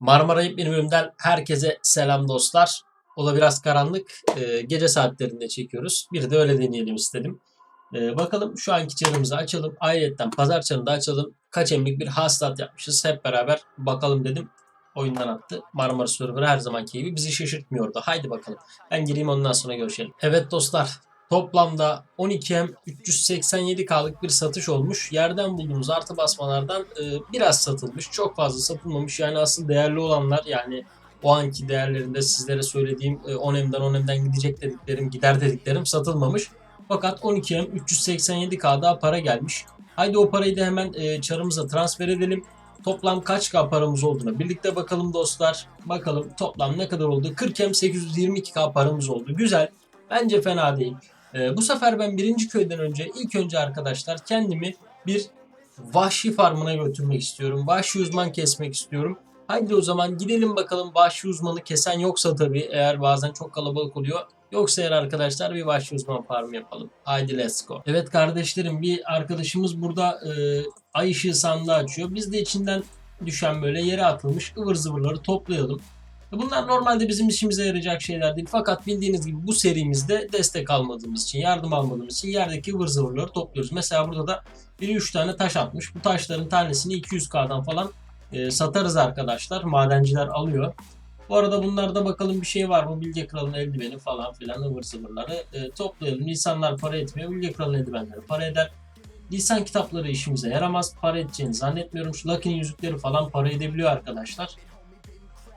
Marmara bir bölümden herkese selam dostlar. Ola biraz karanlık. Ee, gece saatlerinde çekiyoruz. Bir de öyle deneyelim istedim. Ee, bakalım şu anki çarımızı açalım. Ayrıca pazar çarını da açalım. Kaç emlik bir hastat yapmışız. Hep beraber bakalım dedim. Oyundan attı. Marmara Server her zamanki gibi bizi şaşırtmıyordu. Haydi bakalım. Ben gireyim ondan sonra görüşelim. Evet dostlar. Toplamda 12M 387K'lık bir satış olmuş. Yerden bulduğumuz artı basmalardan e, biraz satılmış. Çok fazla satılmamış. Yani asıl değerli olanlar yani o anki değerlerinde sizlere söylediğim e, 10M'den 10M'den gidecek dediklerim, gider dediklerim satılmamış. Fakat 12M 387K daha para gelmiş. Haydi o parayı da hemen e, çarımıza transfer edelim. Toplam kaç K paramız olduğuna birlikte bakalım dostlar. Bakalım toplam ne kadar oldu? 40M 822K paramız oldu. Güzel. Bence fena değil. Ee, bu sefer ben birinci köyden önce ilk önce arkadaşlar kendimi bir vahşi farmına götürmek istiyorum. Vahşi uzman kesmek istiyorum. Haydi o zaman gidelim bakalım vahşi uzmanı kesen yoksa tabii eğer bazen çok kalabalık oluyor. Yoksa eğer arkadaşlar bir vahşi uzman farmı yapalım. Haydi let's go. Evet kardeşlerim bir arkadaşımız burada e, ay ışığı sandığı açıyor. Biz de içinden düşen böyle yere atılmış ıvır zıvırları toplayalım. Bunlar normalde bizim işimize yarayacak şeyler değil. Fakat bildiğiniz gibi bu serimizde destek almadığımız için, yardım almadığımız için yerdeki ıvır zıvırları topluyoruz. Mesela burada da biri 3 tane taş atmış. Bu taşların tanesini 200k'dan falan e, satarız arkadaşlar. Madenciler alıyor. Bu arada bunlarda bakalım bir şey var mı? Bilge Kral'ın eldiveni falan filan ıvır zıvırları e, toplayalım. İnsanlar para etmiyor. Bilge Kral'ın eldivenleri para eder. Lisan kitapları işimize yaramaz. Para edeceğini zannetmiyorum. Şu Lucky'nin yüzükleri falan para edebiliyor arkadaşlar.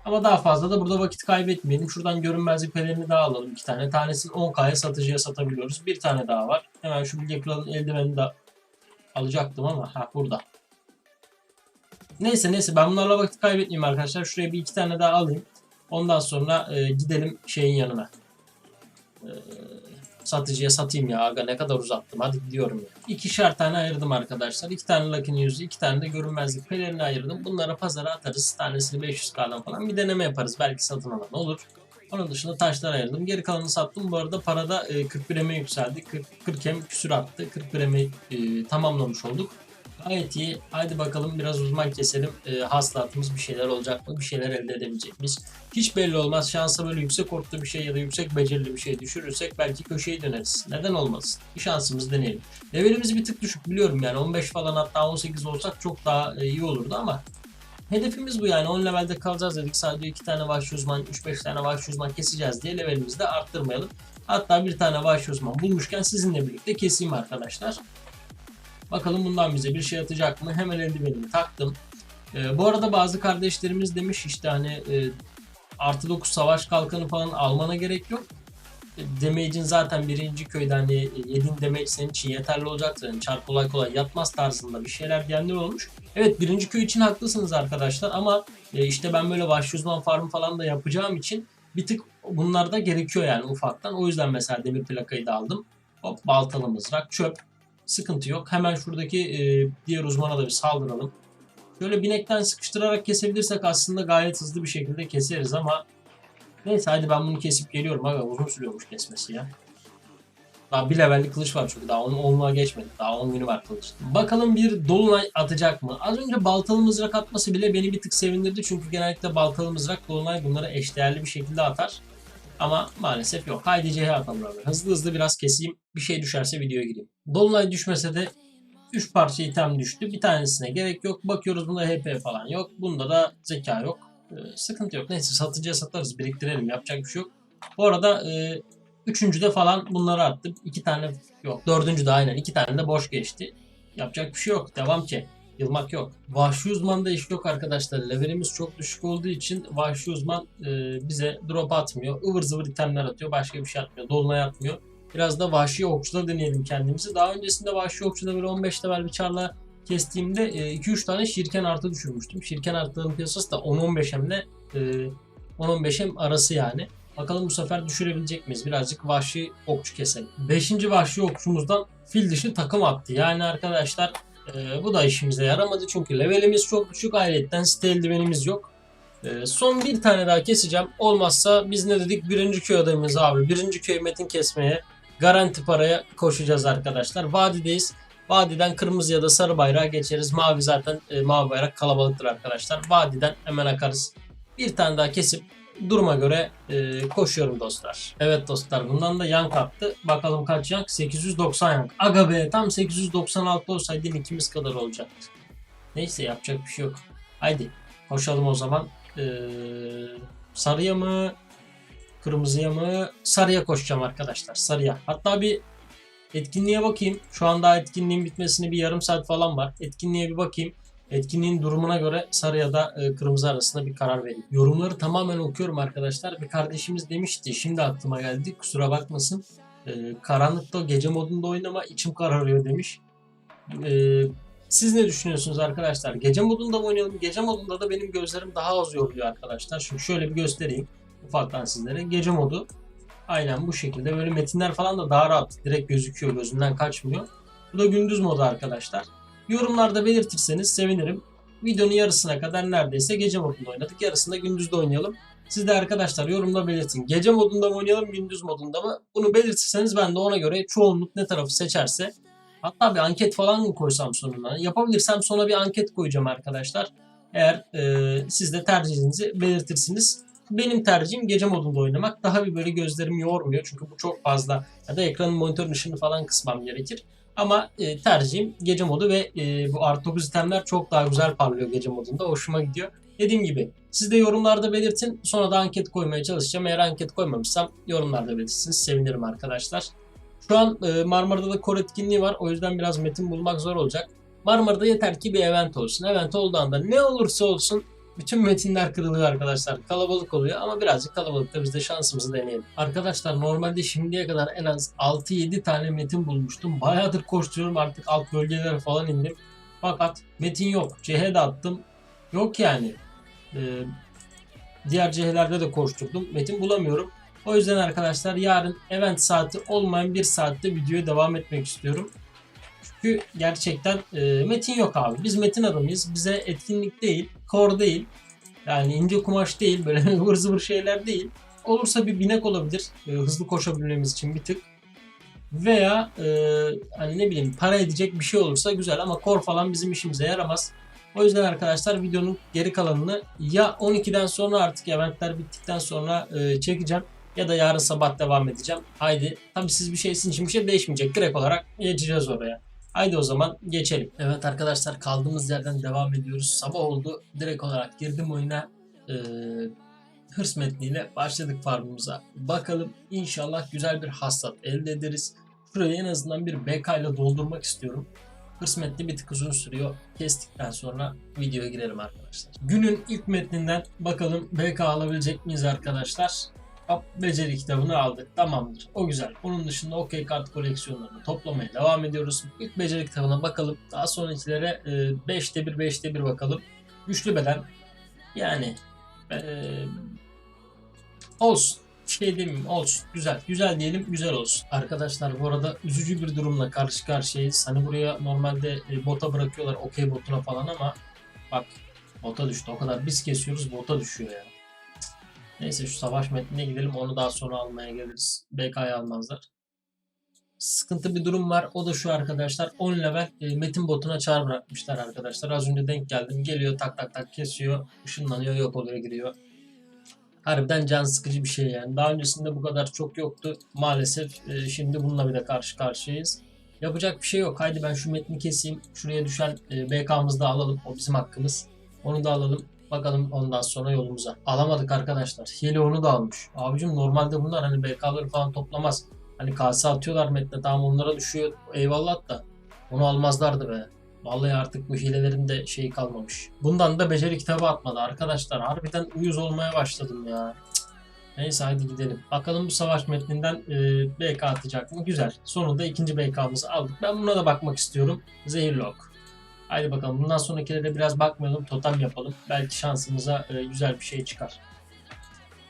Ama daha fazla da burada vakit kaybetmeyelim. Şuradan görünmezlik pelerini daha alalım iki tane. Tanesini 10K'ya satıcıya satabiliyoruz. Bir tane daha var. Hemen şu Bilge Kral'ın eldivenini de alacaktım ama ha burada. Neyse neyse ben bunlarla vakit kaybetmeyeyim arkadaşlar. Şuraya bir iki tane daha alayım. Ondan sonra e, gidelim şeyin yanına. E, satıcıya satayım ya aga ne kadar uzattım hadi gidiyorum ya. İkişer tane ayırdım arkadaşlar. İki tane Lucky'nin yüzü, iki tane de görünmezlik pelerini ayırdım. Bunları pazara atarız. Tanesini 500k'dan falan bir deneme yaparız. Belki satın alan olur. Onun dışında taşlar ayırdım. Geri kalanını sattım. Bu arada parada e, 41 eme yükseldi. 40, 40 em küsür attı. 41 eme e, tamamlamış olduk. Gayet iyi. Haydi bakalım biraz uzman keselim. E, hasılatımız bir şeyler olacak mı? Bir şeyler elde edebilecek miyiz? Hiç belli olmaz. Şansa böyle yüksek orta bir şey ya da yüksek becerili bir şey düşürürsek belki köşeyi döneriz. Neden olmasın? Bir şansımız deneyelim. Levelimiz bir tık düşük biliyorum yani 15 falan hatta 18 olsak çok daha e, iyi olurdu ama Hedefimiz bu yani 10 levelde kalacağız dedik. Sadece 2 tane vahşi uzman, 3-5 tane vahşi uzman keseceğiz diye levelimizi de arttırmayalım. Hatta bir tane vahşi uzman bulmuşken sizinle birlikte keseyim arkadaşlar. Bakalım bundan bize bir şey atacak mı? Hemen eldivenimi taktım. Ee, bu arada bazı kardeşlerimiz demiş işte hani e, artı 9 savaş kalkanı falan almana gerek yok. E, Damage'in zaten birinci köyde hani yediğin damage senin için yeterli olacaktır. Yani çarp kolay kolay yatmaz tarzında bir şeyler diyenler olmuş. Evet birinci köy için haklısınız arkadaşlar ama e, işte ben böyle vahşi uzman farmı falan da yapacağım için bir tık bunlar da gerekiyor yani ufaktan. O yüzden mesela demir plakayı da aldım. Hop baltalı mızrak çöp. Sıkıntı yok. Hemen şuradaki e, diğer uzmana da bir saldıralım. Şöyle binekten sıkıştırarak kesebilirsek aslında gayet hızlı bir şekilde keseriz ama neyse hadi ben bunu kesip geliyorum. Aga uzun sürüyormuş kesmesi ya. Daha bir levellik kılıç var çünkü daha 10 onluğa geçmedik. Daha 10 günü var kılıç. Bakalım bir dolunay atacak mı? Az önce baltalı mızrak atması bile beni bir tık sevindirdi. Çünkü genellikle baltalı mızrak dolunay bunları eşdeğerli bir şekilde atar. Ama maalesef yok. Haydi CH atalım abi. Hızlı hızlı biraz keseyim. Bir şey düşerse videoya gireyim. Dolunay düşmese de 3 parça item düştü. Bir tanesine gerek yok. Bakıyoruz bunda HP falan yok. Bunda da zeka yok. Ee, sıkıntı yok. Neyse satıcıya satarız. Biriktirelim. Yapacak bir şey yok. Bu arada e, üçüncüde falan bunları attım. İki tane yok. Dördüncü de aynen. iki tane de boş geçti. Yapacak bir şey yok. Devam ki. Yılmak yok. Vahşi uzmanda iş yok arkadaşlar. Levelimiz çok düşük olduğu için vahşi uzman e, bize drop atmıyor. ıvır zıvır itemler atıyor. Başka bir şey atmıyor. Dolunay atmıyor. Biraz da vahşi okçuda deneyelim kendimizi. Daha öncesinde vahşi okçuda böyle 15 level bir çarla kestiğimde 2-3 tane şirken artı düşürmüştüm. Şirken artıların piyasası da 10-15 hem de 10-15 hem arası yani. Bakalım bu sefer düşürebilecek miyiz? Birazcık vahşi okçu keselim. 5. vahşi okçumuzdan fil dışı takım attı. Yani arkadaşlar e, bu da işimize yaramadı. Çünkü levelimiz çok düşük. Ayrıca site eldivenimiz yok. E, son bir tane daha keseceğim. Olmazsa biz ne dedik? Birinci köy adayımız abi. Birinci köy metin kesmeye garanti paraya koşacağız arkadaşlar. Vadideyiz. Vadiden kırmızı ya da sarı bayrağa geçeriz. Mavi zaten e, mavi bayrak kalabalıktır arkadaşlar. Vadiden hemen akarız. Bir tane daha kesip duruma göre e, koşuyorum dostlar. Evet dostlar bundan da yank attı. Bakalım kaç yank? 890 yank. Aga be tam 896 olsaydı ikimiz kadar olacaktı. Neyse yapacak bir şey yok. Haydi koşalım o zaman. Ee, sarıya mı? Kırmızıya mı? Sarıya koşacağım arkadaşlar. Sarıya. Hatta bir etkinliğe bakayım. Şu an daha etkinliğin bitmesine bir yarım saat falan var. Etkinliğe bir bakayım. Etkinliğin durumuna göre sarı ya da e, kırmızı arasında bir karar vereyim. Yorumları tamamen okuyorum arkadaşlar. Bir kardeşimiz demişti. Şimdi aklıma geldi. Kusura bakmasın. E, karanlıkta gece modunda oynama içim kararıyor demiş. E, siz ne düşünüyorsunuz arkadaşlar? Gece modunda mı oynayalım? Gece modunda da benim gözlerim daha az yoruluyor arkadaşlar. Şimdi şöyle bir göstereyim ufaktan sizlere. Gece modu aynen bu şekilde. Böyle metinler falan da daha rahat. Direkt gözüküyor. Gözünden kaçmıyor. Bu da gündüz modu arkadaşlar. Yorumlarda belirtirseniz sevinirim. Videonun yarısına kadar neredeyse gece modunda oynadık. Yarısında gündüzde oynayalım. Siz de arkadaşlar yorumda belirtin. Gece modunda mı oynayalım, gündüz modunda mı? Bunu belirtirseniz ben de ona göre çoğunluk ne tarafı seçerse hatta bir anket falan mı koysam sonuna? Yapabilirsem sona bir anket koyacağım arkadaşlar. Eğer e, siz de tercihinizi belirtirsiniz. Benim tercihim gece modunda oynamak. Daha bir böyle gözlerimi yormuyor. Çünkü bu çok fazla ya da ekranın monitör ışığını falan kısmam gerekir. Ama e, tercihim gece modu ve e, bu artı 9 itemler çok daha güzel parlıyor gece modunda. Hoşuma gidiyor. Dediğim gibi siz de yorumlarda belirtin. Sonra da anket koymaya çalışacağım. Eğer anket koymamışsam yorumlarda belirtirsiniz. Sevinirim arkadaşlar. Şu an e, Marmara'da da kor etkinliği var. O yüzden biraz metin bulmak zor olacak. Marmara'da yeter ki bir event olsun. Event olduğu anda ne olursa olsun bütün metinler kırılıyor arkadaşlar. Kalabalık oluyor ama birazcık kalabalıkta biz de şansımızı deneyelim. Arkadaşlar normalde şimdiye kadar en az 6-7 tane metin bulmuştum. Bayağıdır koşturuyorum artık alt bölgelere falan indim. Fakat metin yok. CH de attım. Yok yani. Ee, diğer CH'lerde de koşturdum. Metin bulamıyorum. O yüzden arkadaşlar yarın event saati olmayan bir saatte videoya devam etmek istiyorum. Çünkü gerçekten e, metin yok abi. Biz metin adamıyız. Bize etkinlik değil, kor değil. Yani ince kumaş değil, böyle ıvır zıvır şeyler değil. Olursa bir binek olabilir. e, hızlı koşabilmemiz için bir tık. Veya e, hani ne bileyim para edecek bir şey olursa güzel ama kor falan bizim işimize yaramaz. O yüzden arkadaşlar videonun geri kalanını ya 12'den sonra artık eventler bittikten sonra e, çekeceğim ya da yarın sabah devam edeceğim. Haydi tabii siz bir şey sizin için bir şey değişmeyecek. Direkt olarak geçeceğiz oraya. Haydi o zaman geçelim. Evet arkadaşlar kaldığımız yerden devam ediyoruz. Sabah oldu. Direkt olarak girdim oyuna. Ee, hırs metniyle başladık farmımıza. Bakalım inşallah güzel bir hasat elde ederiz. Şurayı en azından bir BK ile doldurmak istiyorum. Hırs metni bir tık uzun sürüyor. Kestikten sonra videoya girelim arkadaşlar. Günün ilk metninden bakalım BK alabilecek miyiz arkadaşlar? Beceri kitabını aldık. Tamamdır. O güzel. Onun dışında okey kart koleksiyonlarını toplamaya devam ediyoruz. İlk beceri kitabına bakalım. Daha sonrakilere e, 5'te 1 5'te 1 bakalım. Güçlü beden. Yani e, olsun. Şey demeyeyim olsun. Güzel. Güzel diyelim güzel olsun. Arkadaşlar bu arada üzücü bir durumla karşı karşıyayız. Hani buraya normalde e, bota bırakıyorlar okey botuna falan ama bak bota düştü. O kadar biz kesiyoruz bota düşüyor ya. Neyse şu savaş metnine gidelim. Onu daha sonra almaya geliriz. BK'yı almazlar. Sıkıntı bir durum var. O da şu arkadaşlar. 10 level e, metin botuna çağır bırakmışlar arkadaşlar. Az önce denk geldim. Geliyor tak tak tak kesiyor. ışınlanıyor yok oluyor gidiyor. Harbiden can sıkıcı bir şey yani. Daha öncesinde bu kadar çok yoktu. Maalesef e, şimdi bununla bir de karşı karşıyayız. Yapacak bir şey yok. Haydi ben şu metni keseyim. Şuraya düşen e, BK'mızı da alalım. O bizim hakkımız. Onu da alalım. Bakalım ondan sonra yolumuza. Alamadık arkadaşlar. Hile onu da almış. Abicim normalde bunlar hani BK'ları falan toplamaz. Hani kase atıyorlar metne tamam onlara düşüyor. Eyvallah da. Onu almazlardı be. Vallahi artık bu hilelerin de şeyi kalmamış. Bundan da beceri kitabı atmadı arkadaşlar. Harbiden uyuz olmaya başladım ya. Neyse hadi gidelim. Bakalım bu savaş metninden e, BK atacak mı? Güzel. Sonunda ikinci BK'mızı aldık. Ben buna da bakmak istiyorum. Zehirli ok. Haydi bakalım bundan sonrakilere biraz bakmayalım. Totem yapalım. Belki şansımıza e, güzel bir şey çıkar.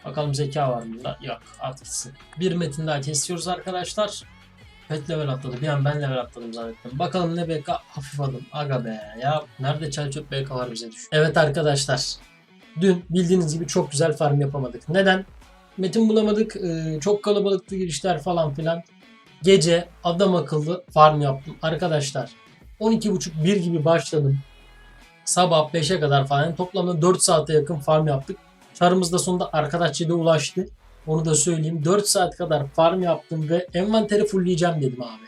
Bakalım zeka var mı bunda? Yok at gitsin. Bir metin daha kesiyoruz arkadaşlar. Pet level atladı. Bir an ben level atladım zannettim. Bakalım ne BK hafif adım. Aga be ya. Nerede çay çöp BK var bize düş. Evet arkadaşlar. Dün bildiğiniz gibi çok güzel farm yapamadık. Neden? Metin bulamadık. e, çok kalabalıktı girişler falan filan. Gece adam akıllı farm yaptım. Arkadaşlar 12.30 1 gibi başladım. Sabah 5'e kadar falan toplamda 4 saate yakın farm yaptık. Çarımız da sonunda arkadaşçıda ulaştı. Onu da söyleyeyim. 4 saat kadar farm yaptım ve envanteri fullleyeceğim dedim abi.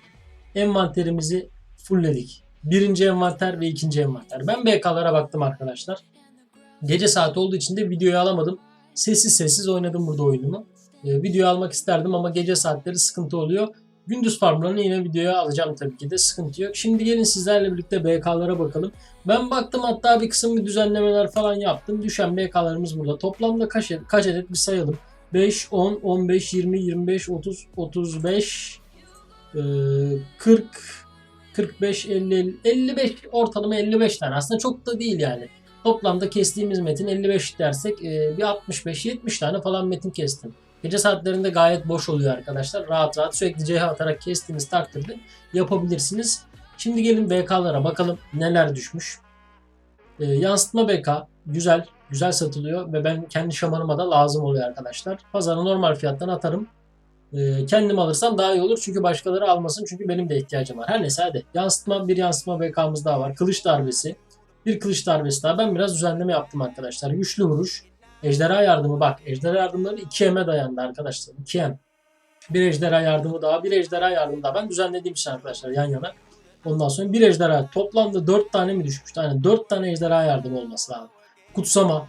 Envanterimizi fullledik. Birinci envanter ve ikinci envanter. Ben BK'lara baktım arkadaşlar. Gece saati olduğu için de videoyu alamadım. Sessiz sessiz oynadım burada oyunumu. Ee, videoyu almak isterdim ama gece saatleri sıkıntı oluyor. Gündüz farmlarını yine videoya alacağım tabii ki de sıkıntı yok. Şimdi gelin sizlerle birlikte BK'lara bakalım. Ben baktım hatta bir kısım bir düzenlemeler falan yaptım. Düşen BK'larımız burada. Toplamda kaç, kaç adet bir sayalım. 5, 10, 15, 20, 25, 30, 35, e, 40, 45, 50, 55 ortalama 55 tane. Aslında çok da değil yani. Toplamda kestiğimiz metin 55 dersek e, bir 65-70 tane falan metin kestim. Gece saatlerinde gayet boş oluyor arkadaşlar. Rahat rahat sürekli CH atarak kestiğiniz takdirde yapabilirsiniz. Şimdi gelin BK'lara bakalım neler düşmüş. E, yansıtma BK güzel. Güzel satılıyor ve ben kendi şamanıma da lazım oluyor arkadaşlar. Pazara normal fiyattan atarım. E, kendim alırsam daha iyi olur çünkü başkaları almasın çünkü benim de ihtiyacım var. Her neyse hadi. Yansıtma bir yansıtma BK'mız daha var. Kılıç darbesi. Bir kılıç darbesi daha. Ben biraz düzenleme yaptım arkadaşlar. Güçlü vuruş. Ejderha yardımı bak. Ejderha yardımları 2M'e dayandı arkadaşlar. 2M. Bir ejderha yardımı daha. Bir ejderha yardımı daha. Ben düzenlediğim için arkadaşlar yan yana. Ondan sonra bir ejderha. Toplamda 4 tane mi düşmüş? Yani 4 tane ejderha yardımı olması lazım. Kutsama.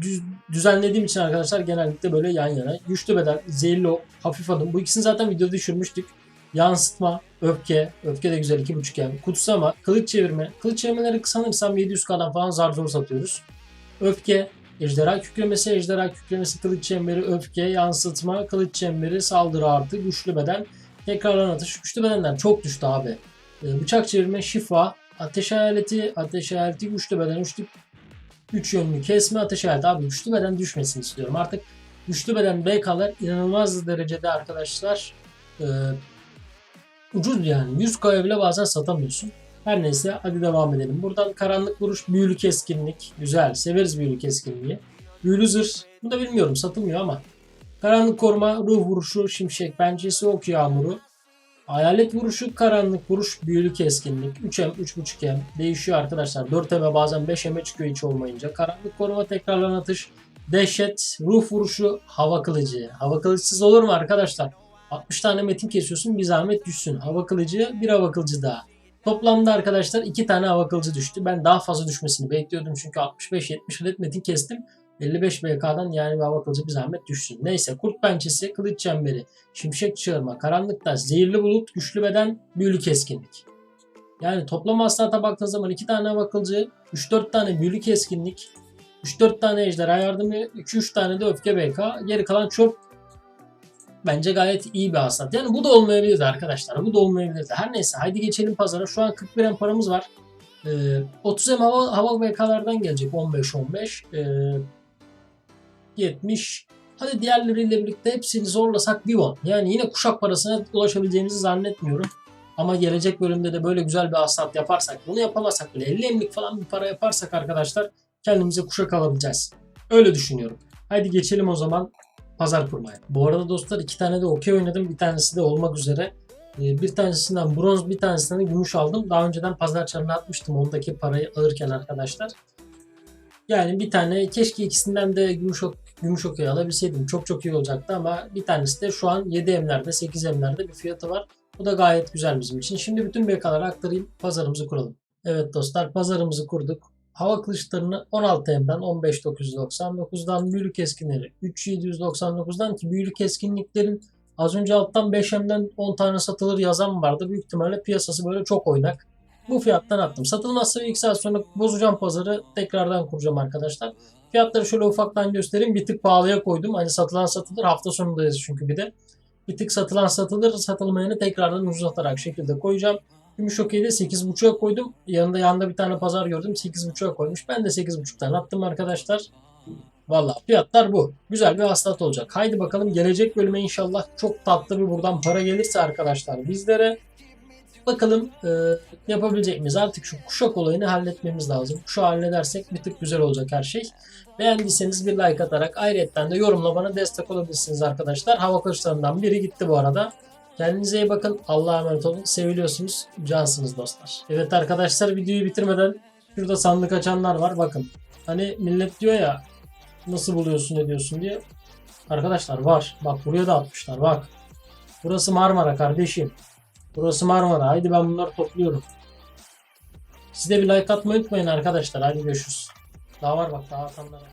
Düz- düzenlediğim için arkadaşlar genellikle böyle yan yana. Güçlü beden, ok, hafif adım. Bu ikisini zaten videoda düşürmüştük. Yansıtma, öfke, öfke de güzel 2.5 yani. Kutsama, kılıç çevirme. Kılıç çevirmeleri sanırsam 700k'dan falan zar zor satıyoruz. Öfke, ejderha kükremesi, ejderha kükremesi, kılıç çemberi, öfke, yansıtma, kılıç çemberi, saldırı artı, güçlü beden, tekrarlanan atış. Güçlü bedenler çok düştü abi. Ee, bıçak çevirme, şifa, ateş hayaleti, ateş hayaleti, güçlü beden, güçlü Üç yönlü kesme ateş hayatı. Abi güçlü beden düşmesini istiyorum. Artık güçlü beden BK'lar inanılmaz derecede arkadaşlar e, ucuz yani. 100K'ya bile bazen satamıyorsun. Her neyse hadi devam edelim. Buradan karanlık vuruş, büyülü keskinlik. Güzel. Severiz büyülü keskinliği. Büyülü zırh. Bu da bilmiyorum satılmıyor ama. Karanlık koruma, ruh vuruşu, şimşek pençesi, ok yağmuru. Hayalet vuruşu, karanlık vuruş, büyülü keskinlik. 3M, 3.5M. Değişiyor arkadaşlar. 4M bazen 5M'e çıkıyor hiç olmayınca. Karanlık koruma, tekrarlanan atış. Dehşet, ruh vuruşu, hava kılıcı. Hava kılıçsız olur mu arkadaşlar? 60 tane metin kesiyorsun bir zahmet düşsün. Hava kılıcı, bir hava kılıcı daha. Toplamda arkadaşlar 2 tane hava kılıcı düştü. Ben daha fazla düşmesini bekliyordum çünkü 65-70 adet metin kestim. 55 BK'dan yani bir hava kılıcı bir zahmet düşsün. Neyse kurt pençesi, kılıç çemberi, şimşek çığırma, karanlık taş, zehirli bulut, güçlü beden, büyülü keskinlik. Yani toplam hasılata baktığınız zaman 2 tane hava kılıcı, 3-4 tane büyülü keskinlik, 3-4 tane ejderha yardımı, 2-3 tane de öfke BK. Geri kalan çöp bence gayet iyi bir hasat. Yani bu da olmayabilirdi arkadaşlar. Bu da olmayabilirdi. Her neyse haydi geçelim pazara. Şu an 40 liram paramız var. Ee, 30 M hava, hava BK'lardan gelecek 15-15. Ee, 70. Hadi diğerleriyle birlikte hepsini zorlasak bir won. Yani yine kuşak parasına ulaşabileceğimizi zannetmiyorum. Ama gelecek bölümde de böyle güzel bir hasat yaparsak, bunu yapamazsak bile 50 emlik falan bir para yaparsak arkadaşlar kendimize kuşak alabileceğiz. Öyle düşünüyorum. Haydi geçelim o zaman pazar kurmaya. Bu arada dostlar iki tane de okey oynadım. Bir tanesi de olmak üzere. Ee, Bir tanesinden bronz, bir tanesinden de gümüş aldım. Daha önceden pazar çarına atmıştım ondaki parayı alırken arkadaşlar. Yani bir tane keşke ikisinden de gümüş, ok, gümüş okey alabilseydim. Çok çok iyi olacaktı ama bir tanesi de şu an 7 emlerde 8 emlerde bir fiyatı var. Bu da gayet güzel bizim için. Şimdi bütün BK'ları aktarayım pazarımızı kuralım. Evet dostlar pazarımızı kurduk. Hava kılıçlarını 16 emden 15999'dan büyülü keskinleri 3799'dan ki büyülü keskinliklerin az önce alttan 5 emden 10 tane satılır yazan vardı. Büyük ihtimalle piyasası böyle çok oynak. Bu fiyattan attım. Satılmazsa bir iki saat sonra bozacağım pazarı. Tekrardan kuracağım arkadaşlar. Fiyatları şöyle ufaktan göstereyim. Bir tık pahalıya koydum. Hani satılan satılır. Hafta sonundayız çünkü bir de. Bir tık satılan satılır. Satılmayanı tekrardan uzatarak şekilde koyacağım. Gümüş okeyde 8.5'a koydum. Yanında yanında bir tane pazar gördüm. 8.5'a koymuş. Ben de 8.5'tan attım arkadaşlar. Valla fiyatlar bu. Güzel bir hastat olacak. Haydi bakalım gelecek bölüme inşallah çok tatlı bir buradan para gelirse arkadaşlar bizlere. Bakalım e, yapabilecek miyiz? Artık şu kuşak olayını halletmemiz lazım. Kuşağı halledersek bir tık güzel olacak her şey. Beğendiyseniz bir like atarak ayrıyetten de yorumla bana destek olabilirsiniz arkadaşlar. Hava kılıçlarından biri gitti bu arada. Kendinize iyi bakın. Allah'a emanet olun. Seviliyorsunuz. Cansınız dostlar. Evet arkadaşlar videoyu bitirmeden şurada sandık açanlar var. Bakın. Hani millet diyor ya nasıl buluyorsun ne diyorsun diye. Arkadaşlar var. Bak buraya da atmışlar bak. Burası Marmara kardeşim. Burası Marmara. Haydi ben bunları topluyorum. Siz de bir like atmayı unutmayın arkadaşlar. Hadi görüşürüz. Daha var bak daha atanlar. var.